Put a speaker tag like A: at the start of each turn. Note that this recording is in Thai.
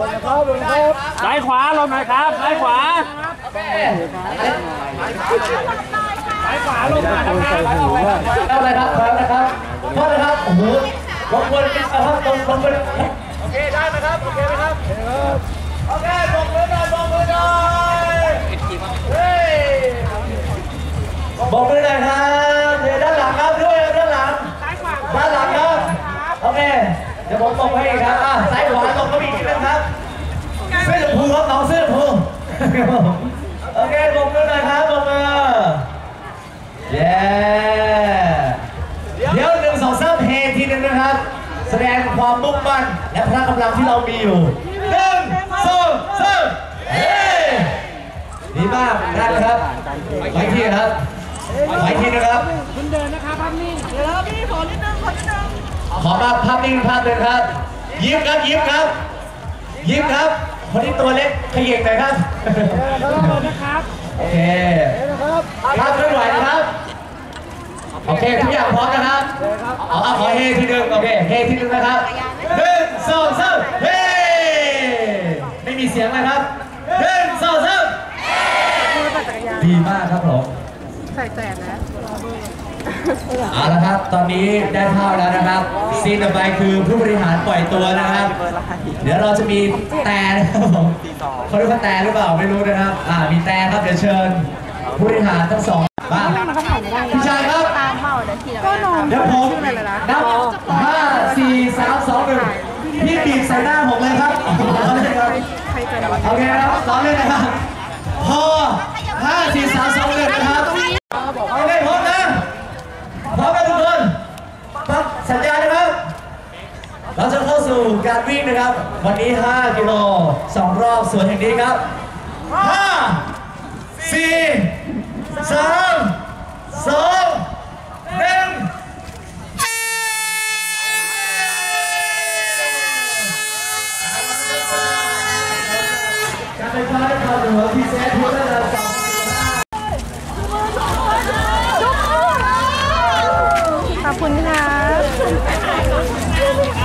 A: ซ้ายขวาลงหน่อยครับซ้ายขวาซ้ายขวาลงหน่อยนะครับ
B: เอาเลยครับพร้อนะครับพร้อนะครับโอ้โหลงบนนะครับลงลงบน
C: โอเคได้ไหมครับโอเคไหมครับโอเคลงมือหน่อยลงมือหน่อยเฮ้ย
B: บอกเลยนะครับเดี๋ยวด้านหลังครับด้วยด้านหลังด้านหลังครับโอเคเดี๋ยวผมบอกให้ครับอะซ้าย ครับน้องเสื้อชมพูโอเคบอกมือหน่อยครับบมือเย้เดี๋ยวหนึ่งสองสามเฮทีนึงนะครับ แสดงความมุ่งมั่นและพละกำลังที่เรามีอยู่หนึ่งสองสามเฮดีมากได้ครับไปที่ครับไปที่นะครับ
A: คุณเดินนะครับภาพนิ่ง
C: เดี๋ยวพี่ขอนิดนึงขอนิดนึง
B: ขอภาพภาพนิ่งภาพหนึ่งครับ ยิ้มครับยิ้มครับยิ้มครับ คนที่ตัวเล็กขยิบหน่อยครับ
A: นะครับ
B: โอเคภาพเคลื่อนไหวนะครับ โอเคทุกอย่างพร้อมนะครับเอาเอาขอเฮทีหนึ่งโอเคเฮทีหนึ่งนะครับหนึ่งสองสามเฮไม่มีเสียงเลยครับหนึ่งสองสามดีมากครับผม
D: ใส่แสนนะ
B: เอาละครับ ตอนนี้ได้ภาพแล้วนะครับ ซีนต่อไปคือผู้บริหารปล่อยตัวนะครับ เดี๋ยวเราจะมีแต่นะครับผมเขาเรียกว่าแต่หรือเปล่าไม่รู้นะครับ อ่า มีแต่ครับเดี๋ยวเชิญ ผู้บริหารทั้งสองมาพี่ชายครับ
D: ตามเมาเดี๋ยวทีละก็นม
B: เดี๋ยวผมนับห้าสี่สามสองหนึ่งพี่บีบใส่หน้าผมเลยครับเอาเลยครับ
D: ใครจะน
B: โอเคครับซ้อมเลยนะครับพอห้าสี่สามสองหนึ่งนะครับโอเคพร้อมนะพร้อมกันทุกคนปั๊บ สัญญาณนะครับ เราจะเข้าสู่การวิ่งนะครับ วันนี้ 5 กิโล 2 รอบสวนแห่งนี้ครับ 5 4 3 2 1การไฟฟ้านครหลวงพีเซทุกท่าน 啊